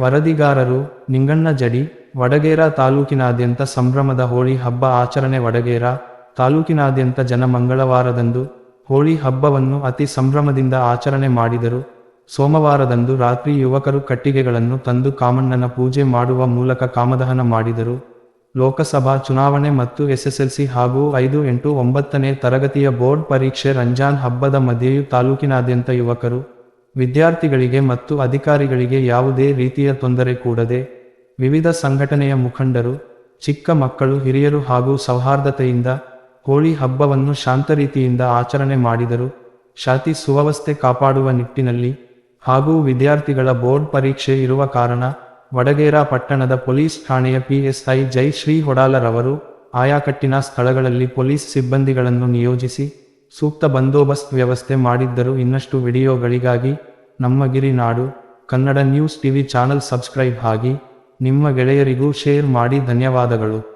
ವರದಿಗಾರರು, ನಿಂಗಣ್ಣ ಜಡಿ, ವಡಗೇರ ತಾಲೂಕಿನಾದ್ಯಂತ ಸಂಭ್ರಮದ ಹೋಳಿ ಹಬ್ಬ ಆಚರಣೆ ವಡಗೇರ ತಾಲೂಕಿನಾದ್ಯಂತ ಜನ ಮಂಗಳವಾರದಂದು ಹೋಳಿ ಹಬ್ಬವನ್ನು ಅತಿ ಸಂಭ್ರಮದಿಂದ ಆಚರಣೆ ಮಾಡಿದರು. ಸೋಮವಾರದಂದು ರಾತ್ರಿ ಯುವಕರು ಕಟ್ಟಿಗೆಗಳನ್ನು ತಂದು ಕಾಮಣ್ಣನ ಪೂಜೆ ಮಾಡುವ ಮೂಲಕ ಕಾಮದಹನ ಮಾಡಿದರು. ಲೋಕಸಭಾ ಚುನಾವಣೆ ಮತ್ತು ಎಸ್ಎಸ್ಎಲ್ಸಿ ಹಾಗೂ ಐದು ಎಂಟು ಒಂಬತ್ತನೇ ತರಗತಿಯ ಬೋರ್ಡ್ ಪರೀಕ್ಷೆ ರಂಜಾನ್ ಹಬ್ಬದ ಮಧ್ಯೆಯೂ ತಾಲೂಕಿನಾದ್ಯಂತ ಯುವಕರು ವಿದ್ಯಾರ್ಥಿಗಳಿಗೆ ಮತ್ತು ಅಧಿಕಾರಿಗಳಿಗೆ ಯಾವುದೇ ರೀತಿಯ ತೊಂದರೆ ಕೂಡದೆ ವಿವಿಧ ಸಂಘಟನೆಯ ಮುಖಂಡರು, ಚಿಕ್ಕ ಮಕ್ಕಳು, ಹಿರಿಯರು ಹಾಗೂ ಸೌಹಾರ್ದತೆಯಿಂದ ಹೋಳಿ ಹಬ್ಬವನ್ನು ಶಾಂತ ರೀತಿಯಿಂದ ಆಚರಣೆ ಮಾಡಿದರು. ಶಾತಿ ಸುವ್ಯವಸ್ಥೆ ಕಾಪಾಡುವ ನಿಟ್ಟಿನಲ್ಲಿ ಹಾಗೂ ವಿದ್ಯಾರ್ಥಿಗಳ ಬೋರ್ಡ್ ಪರೀಕ್ಷೆ ಇರುವ ಕಾರಣ ವಡಗೇರಾ ಪಟ್ಟಣದ ಪೊಲೀಸ್ ಠಾಣೆಯ ಪಿಎಸ್ಐ ಜೈ ಶ್ರೀ ಹೊಡಾಲರವರು ಆಯಾಕಟ್ಟಿನ ಸ್ಥಳಗಳಲ್ಲಿ ಪೊಲೀಸ್ ಸಿಬ್ಬಂದಿಗಳನ್ನು ನಿಯೋಜಿಸಿ ಸೂಕ್ತ ಬಂದೋಬಸ್ತ್ ವ್ಯವಸ್ಥೆ ಮಾಡಿದ್ದರು ಇನ್ನಷ್ಟು ವಿಡಿಯೋಗಳಿಗಾಗಿ ನಮ್ಮ Girinadu Kannada news TV channel subscribe ಆಗಿ, ನಿಮ್ಮ ಗೆಳೆಯರಿಗೂ ಶೇರ್ ಮಾಡಿ ಧನ್ಯವಾದಗಳು.